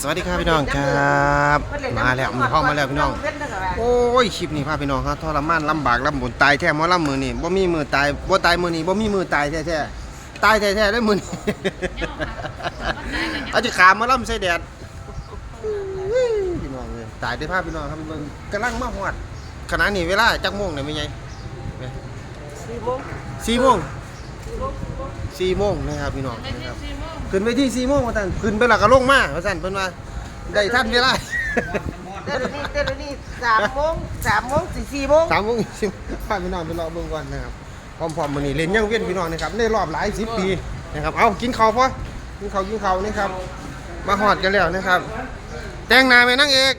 สวัสดีครับพี่น้องครับ มาแล้วมีเข้ามาแล้วพี่น้อง โอ้ยคลิปนี้พาพี่น้องครับทรมานลำบากลำบนตายแท้หมอลำมือนี่บ่มีมือตายบ่ตายมือนี่บ่มีมือตายแท้ๆตายแท้ๆได้มือนี่เอาจะขาหมาลำใส่แดดอุ้ยพี่น้องเลยตายได้ภาพพี่น้องครับเบิ่งกำลังมาฮอดขณะนี้เวลาจักโมงเนี่ยไม่ไงสี่โมงสี่โมงสี่โมงนะครับพี่น้องนะครับ ขึ้นไปที่สี่โมงว่าซั่นขึ้นไปและก็ลงมาว่าซั่นเพิ่นว่าได้ทันเวลาเดี๋ยวนี้เดี๋ยวนี้สามโมงสามโมงสี่สี่โมงสามโมงสิบพาพี่น้องไปรอเบิ่งก่อนนะครับพร้อมๆมื้อนี้เล่นยังเวียนพี่น้องนะครับในรอบหลายสิบปีนะครับเอากินข้าวพอกินข้าวกินข้าวนี่ครับมาฮอดกันแล้วนะครับ แต่งหน้าแม่นางเอก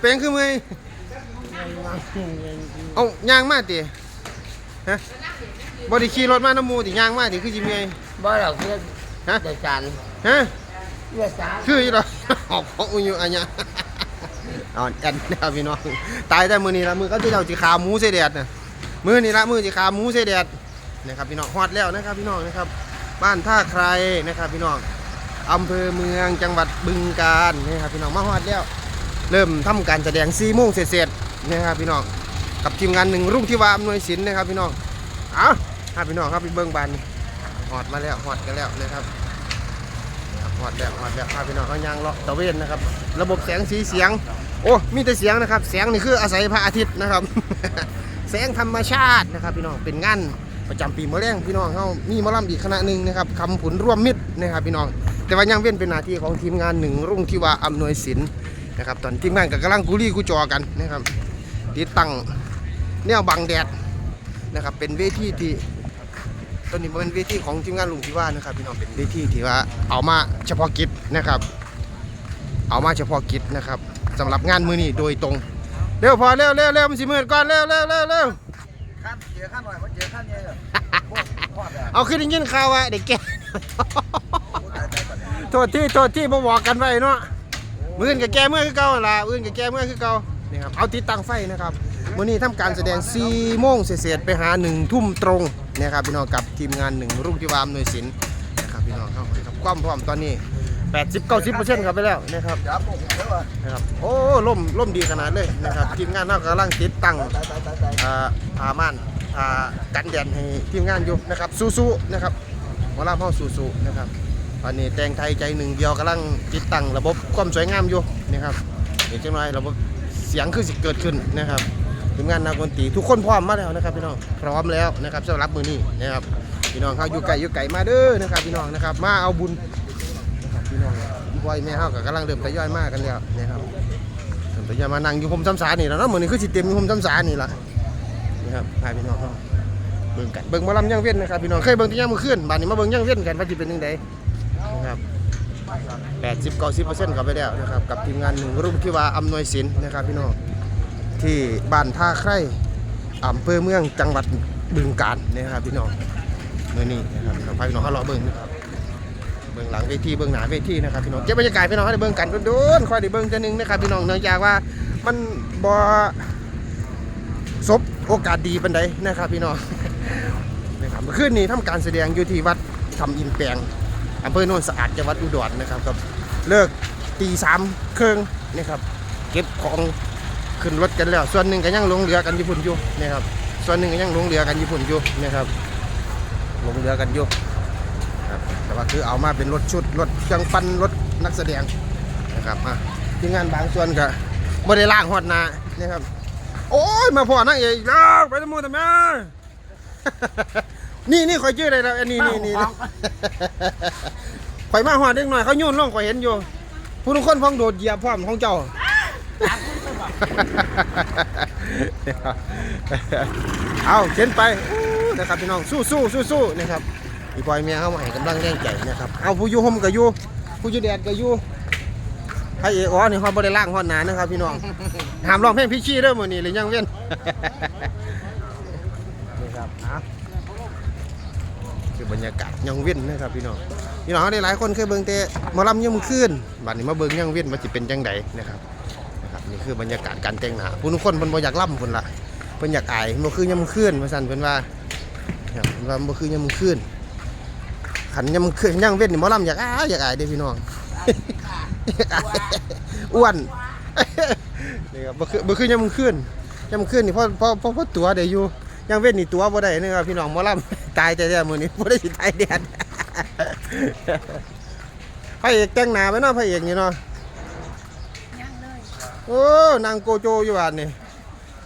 เป็นคือมื้อเอาย่างมาติฮะบ่ได้ขี่รถมาน้ำหมูติย่างมาติคือสิเมียบ่หรอกเพื่อน ฮะเดือดจานฮะเดือดสามคืออยู่ดอกออกของอุยุอันเนี้ยเอาแอนนะครับพี่น้องตายแต่มือนี้ละมือเขาจะเอาจีขาหมูเสยแดดนะมือนี้ละมือจีขาหมูเสยแดดนะครับพี่น้องฮอดแล้วนะครับพี่น้องนะครับ บ้านท่าใครนะครับพี่น้องอำเภอเมืองจังหวัดบึงกาฬนะครับพี่น้องมาฮอดแล้ว เริ่มทำการแสดงซีโมงเสร็จๆนะครับพี่น้องกับทีมงานหนึ่งรุ่งที่วาอำนวยศิลป์นะครับพี่น้องเอาครับพี่น้องครับพี่เบิ้งบานนี่ฮอดมาแล้วฮอดกันแล้วนะครับครับ หอดแล้วหอดแล้วพาพี่น้องเขายางเลาะตะเวนนะครับ ระบบแสงสีเสียง โอ้มีแต่เสียงนะครับ แสงนี่คืออาศัยพระอาทิตย์นะครับ แสงธรรมชาตินะครับ พี่น้องเป็นงานประจำปีมะแรงพี่น้องเขามีมอลำอีกคณะหนึ่งนะครับคำผุนร่วมมิตรนะครับ พี่น้อง แต่ว่ายังเว้นเป็นหน้าที่ของทีมงานหนึ่งรุ่งที่ว่าอำนวยศิลป์นะครับตอนทีมงานกับกำลังกุลีกุจอกันนะครับติดตั้งแนวบังแดดนะครับเป็นเวทีที่ ตอนนี้เป็นเวทีของทีมงานลุงที่ว่านะครับพี่น้องเป็นเวทีที่ว่าเอามาเฉพาะกิจนะครับ เอามาเฉพาะกิจนะครับสำหรับงานมือนี้โดยตรงเร็วพอเร็วเร็วเร็วมันสิมืดก่อนเร็วเร็วเร็วเร็วขั้นเจอขั้นหน่อยมันเจอขั้นเยอะพวกพอดอะเอาขึ้นได้ยินข่าวว่าเด็กแก่ โทษที่โทษที่บ่บอกกันไว้เนาะ มืออื่นกับแกเมื่อคือเก่าหั่นล่ะมืออื่นกับแกเมื่อคือเก่านี่ครับเอาติดตั้งไฟนะครับมื้อนี้ทำการแสดง4โมงเศษๆไปหา1ทุ่มตรง นะครับพี่น้องกับทีมงานหนึ่งรุ่งที่วามหน่วยศิลป์นะครับพี่น้องเข้ามาครับความพร้อมตอนนี้ 80 90%ครับไปแล้วนะครับจับหมกเยอะว่ะนะครับโอ้ล่มล่มดีขนาดเลยนะครับทีมงานเรากำลังติดตั้งอ่าผ้าม่านผ้ากันแดดให้ทีมงานอยู่นะครับสู้ๆนะครับหมอลำเฮาสู้ๆนะครับตอนนี้แตงไทยใจหนึ่งเดียวกำลังติดตั้งระบบความสวยงามอยู่นะครับเดี๋ยวจังหน่อยระบบเสียงคือสิเกิดขึ้นนะครับ ทีมงานนักดนตรีทุกคนพร้อมมาแล้วนะครับพี่น้องพร้อมแล้วนะครับสำหรับมือนี้นะครับพี่น้องเขาอยู่ไกลอยู่ไกลมาเด้อนะครับพี่น้องนะครับมาเอาบุญนะครับพี่น้องบอยแม่เฮาก็กำลังเริ่มทยอยมากกันแล้วนะครับเริ่มทยอยมานั่งอยู่ผมซ้ำสานี่แล้วเนาะมือนี้คือสิเต็มอยู่ผมซ้ำสานี่ละนะครับพาพี่น้องเขาเบิ่งกันเบิ่งมอลำย่างเวียนนะครับพี่น้องเคยเบิ่งที่ย่างมือขึ้นบ้านนี้มาเบิ่งย่างเวียนกันว่าจะเป็นยังไงนะครับแปดสิบเก้าสิบเปอร์เซ็นต์ก็ไปแล้วนะครับกับทีมงานหนึ่งรุ่งที่ว่าอำนวยศิลป์นะครับพี่น้อง ที่บ้านท่าไคร่อำเภอเมืองจังหวัดบึงกาฬนะครับพี่น้องเมื่อนี้นะครับพี่น้องพาพี่น้องเขาเลเบิ่งนะครับเบิ่งหลังเวทีเบิ่งหน้าเวทีนะครับพี่น้องเก็บบรรยากาศพี่น้องให้ได้เบิ่งกันโดนๆค่อยได้เบิ่งเทีนึงนะครับพี่น้องเนื่องจากว่ามันบ่ศพโอกาสดีปันใดนะครับพี่น้องนะครับเมื่อคืนนี้ทำการแสดงอยู่ที่วัดทำอินแปลงอำเภอโนนสะอาดจังหวัดอุดรนะครับกับเลิกตีสามเครึ่องนะครับเก็บของ ขึ้นรถกันแล้ว ส่วนหนึ่งก็ยังลงเรือกันญี่ปุ่นอยู่นะครับ ส่วนหนึ่งก็ยังลงเรือกันญี่ปุ่นอยู่นะครับลงเรือกันอยู่ครับแต่ว่าคือเอามาเป็นรถชุดรถเครื่องปั้นรถนักแสดงนะครับอะทีมงานบางส่วนก็ไม่ได้ล่างหอดหนานะครับ โอ้ยมาพอนั่งเอกอีกแล้วไปตะมูทำไมนี่นี่คอยชื่ออะไรแล้วอันนี้นี่นี่ข่อยมาหอดเด็กหน่อยเขาโยนลงข่อยเห็นอยู่ผู้ทุกคนพ้องโดดเหยียบพร้อมของเจ้า เอาเข็นไปนะครับพี่น้องสู้สู้สู้สู้นะครับพี่ปอยเมียเข้ามาให้กำลังแรงใจนะครับเอาผู้ยู่ห่มก็อยู่ผู้อยู่แดดก็อยู่ใครเอกอ๋อนี่เขาบริล่างหอดหนานะครับพี่น้องหามร้องเพลงพี่ชี้เด้อมื้อนี้เลยยังเว้นนี่ครับอะคือบรรยากาศยังเว้นนะครับพี่น้องพี่น้องได้หลายคนเคยเบิ่งแต่หมอลำยังมือคืนบัดนี้มาเบิ่งยังเว้นว่าสิเป็นจังไดนะครับ คือบรรยากาศการแต่งหน้าผู้ทุกคนเพิ่นบ่อยากล่ำเพิ่นล่ะเพิ่นอยากอายบ่คือยังมือคืนว่าซั่นเพิ่นว่าครับเพิ่นว่าบ่คือยังมือคืนขันยังมือคืนยังเว้นนี่หมอลำอยากอายอยากอายเด้พี่น้องอ้วนนี่ครับบ่คือบ่คือยามคืนยามคืนนี่พอพอพอพอตัวได้อยู่ยังเว้นนี่ตัวบ่ได้นะครับพี่น้องหมอลำตายแต่แต่มื้อนี้บ่ได้สิตายแดดพระเอกแต่งหน้าไว้เนาะพระเอกนี่เนาะ โอ้นางโกโจอยู่บ้านนี่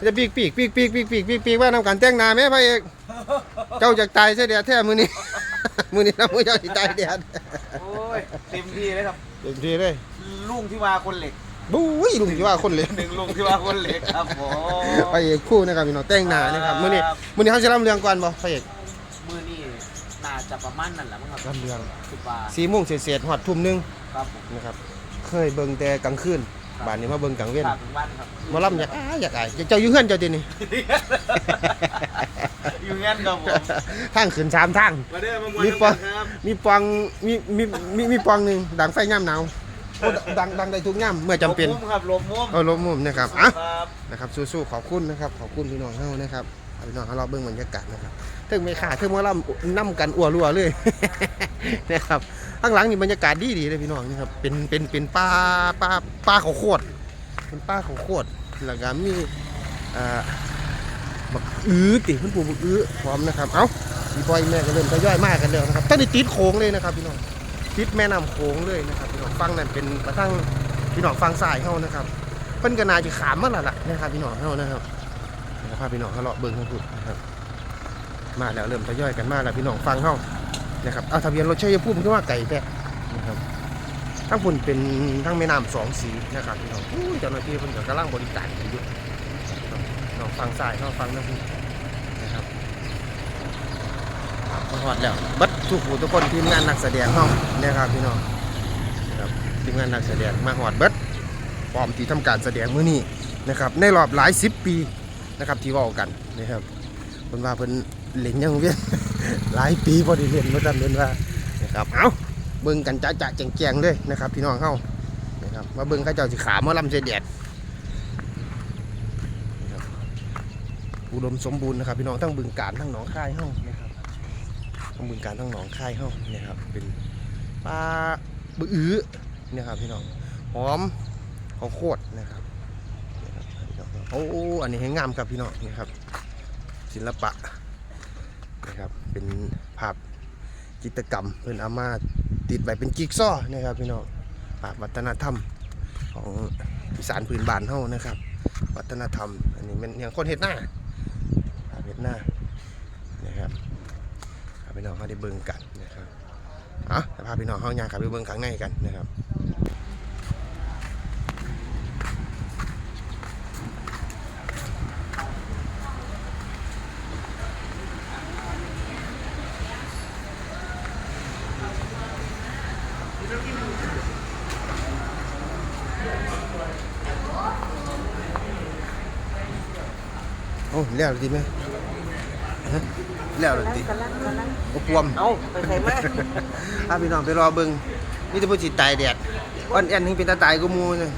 จะปีกปีกปีกปีกปีกปีกปีกปีกว่านํกันแต่งหน้าแม่พระเอกเจ้าจากตายใช่แดดแท้มื้อนี้ มื้อนี้นะมื้อเจ้าสิตายแดดโอ้ยเต็มที่เลยครับเต็มที่เลยลุงที่มาคนเหล็กบุ้ยลุงที่ว่าคนเลยหนึ่งลุงที่มาคนเหล็กครับผมพระเอกคู่นะครับพี่น้องแต่งหน้านะครับมื้อนี้มื้อนี้เฮาสิรำเรื่องก่อนบ่พระเอกมือนี่น่าจะประมาณนั้นแหละมั้งครับรำเรื่องคิดว่า4โมงเศษๆฮอดทุ่มหนึงครับผมนะครับ เคยเบิ่งแต่กลางคืน บ้านนี้มาเบิ่งกลางเว้นฝากถึงบ้านครับหมอลำอยากอายอยากอายเจ้าอยู่เฮือนเจ้าตินี่อยู่งั้นครับผมทางขึ้นสามทาง มาเด้อมามวนมีปองกันครับมีปองมีมีมีมีปองหนึ่งดังไฟย่ำหนาวโอ้ดังดังได้ทุกย่ำเมื่อจำเป็นลมมุมครับลมมุมเอาลมมุมนะครับอะครับ นะครับสู้ๆขอบคุณนะครับขอบคุณพี่น้องเฮานะครับเอา พี่น้องเฮาเราเบิ่งบรรยากาศนะครับถึงไม่ขาดถึงว่าล่ำนํกันอัวรัวเลยนะครับข้างหลังนี่บรรยากาศดีดีเลยพี่น้องนี่ครับเป็นเป็นเป็นป่าป่าป่าเขาวโคตรเป็นป่าเขาวโคตรแล้วก็มีอ่าบักอื้อติมันปลูกบักอื้อพร้อมนะครับเอ้าอีบอยแม่ก็เริ่มทยอยมากกันแล้วนะครับตอนนี้ติดโค้งเลยนะครับพี่น้องติดแม่น้ำโขงเลยนะครับพี่น้องฟังนั่นเป็นกระทั่งพี่น้องฟังสายเฮานะครับเพิ่นก็นาจะขามมาแล้วล่ะนะครับพี่น้องเฮานะครับ นะครับพี่น้องเขาเลาะเบิ่งทั้งพูดนะครับ มาแล้วเริ่มทยอยกันมาแล้วพี่น้องฟังเฮานะครับเอาทะเบียนรถชัยภูมิขึ้นว่าไก่แท้นะครับทั้งพุ่นเป็นทั้งแม่น้ำสองสีนะครับพี่น้องอู้ยเจ้าหน้าที่เพิ่นกำลังบริการกันอยู่น้องฟังสายเฮาฟังทั้งพูดนะครับมาฮอดแล้วบัดทุกผู้ทุกคนทีมงานนักแสดงเฮานะครับพี่น้องครับทีมงานนักแสดงมาฮอดเบิดพร้อมที่ทำการแสดงมื้อนี้นะครับในรอบหลายสิบปี นะครับที่ว้ากันนะครับเพิ่นว่าเพิ่นเล่นยังเวียนหลายปีพอได้เล่นบ่ทันเล่นว่านะครับเอ้าเบิ่งกันจะๆแจงๆเลยนะครับพี่น้องเฮานะครับมาเบิ่งเขาเจ้าสิขาหมอลำเสแดดนะครับอุดมสมบูรณ์นะครับพี่น้องทั้งบึงการทั้งหนองคายเฮานะครับทั้งบึงการทั้งหนองคายเฮานี่ยครับเป็นปลาบืออื้อเนี่ยครับพี่น้องหอมของโคตรนะครับเนี่ยครับพี่น้อง โอ้อันนี้ให้งามครับพี่น้องนี่ครับ ศิลปะนะครับเป็นภาพจิตรกรรมเพิ่นอามาติดไว้เป็นจิกซอนะครับพี่น้องภาพวัฒนธรรมของอีสานพื้นบ้านเฮานะครับ วัฒนธรรม อันนี้มันอย่างคนเฮ็ดหน้าภาพเฮ็ดหน้านะครับพาพี่น้องเขาได้เบิ่งกันนะครับอะพาพี่น้องเขาย่างขับไปเบิ่งข้างในกันนะครับ โอ้แล้วดีไหมฮะแล้วดีกำลังกำลังโอ้ปวม เอาไปใส่มาถ้าพี่น้องไปรอเบิ่งนี่จะพูดจิตตายแดดอ่อนแอนนี่เป็นตาตายกูมูเลย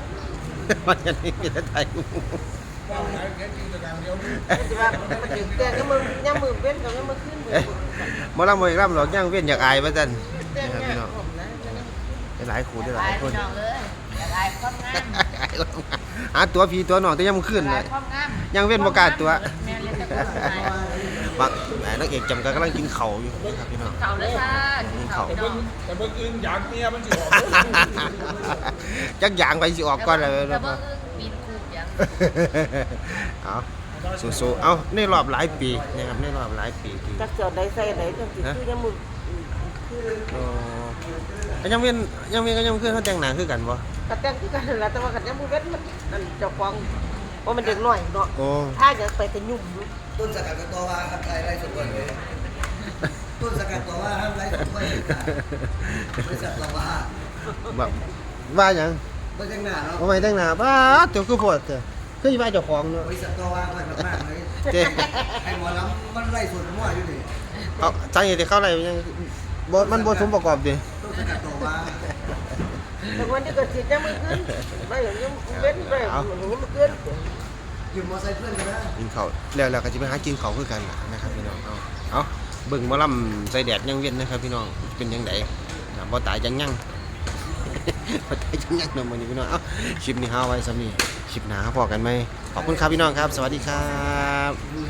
อ่อนแอนนี่เป็นตาตายกูมูสิว่ามันถึงแต่ก็มึงย่ำมือเป็นกับย่ำมือขึ้นมือหมอลำมวยร่ำหรอกย่างเว้นอยากอายว่าจันแต่นะครับเนี่พี่ยน้องผมนะได้ หลายคู่ได้หลาลายยคนพี่น้องเอ้ยอยากอายความงามหาตัวพี่ตัวน้องแต่ยังขึ้นอเลยายความงามยังเว้นบ่กล้าตัวแม่เรียนแต่คนสมัยบางแหมนักเอกจำกันกำลังกินเข่าวอยู่นะครับพี่น้องเก่าเลยค่ะกินข้าวพี่น้องแต่เมื่อคืนอยากเมียมันสิออกจักอย่างไปสิออกก่อนเลยแต่นะว่าบินคูบยังเอาสู้ๆเอาในรอบหลายปีนะครับในรอบหลายปีที่จักจอดได้ใส่ไหนจังสิคือย่ำมือคื ออ๋อแล้วยังเว้นยังเว้นก็ยังขึ้นเขาแต่งหน้าคือกันบ่กระแตงคือกันนั่นล่ะแต่ว่ากันย่ำมือเว้นมันนั่นเจ้าของว่ามันเด็กน้อยเนาะโอ้ถ้าจะไปแต่ยุ่มอยู่ต้นสกัดตัวว่าครับไรไรสุดเลยต้นสกัดตัวว่าห้ามไรสุดเลยบริษัทตัวว่าแบบว่าหยังบริษัทหน้าเนาะทำไมแต่งหน้าบ้าตัวคือปวดเถอะคือสิว่าเจ้าของเนาะบริษัทตัวว่าค่อยมากๆเลยเจ๊ไอ้หมอลำมันไรสุดมั่วอยู่ดิเอาสาเหตุที่เข้าอะไรยัง บ่มันบ่สมประกอบดิต้นสกัดตัวว่าแต่วันที่เกิดสิย่ำมือขึ้นไม่อย่างย่ำเว้นไปมันมือขึ้นยืมมอไซค์เพื่อนกันนะกินข้าวแล้วแล้วก็จะไปหากินข้าวคือกันล่ะนะครับพี่น้องเอาเอาเบิ่งหมอลำใส่แดดยังเวียนนะครับพี่น้องเป็นยังไงนะบ่ตายจังยังมาไทยจังยังนำวันนี้พี่น้องเอ้าคลิปนี้ห้าไว้สำนีคลิปหนาพอกันไหมขอบคุณครับพี่น้องครับ สวัสดีครับ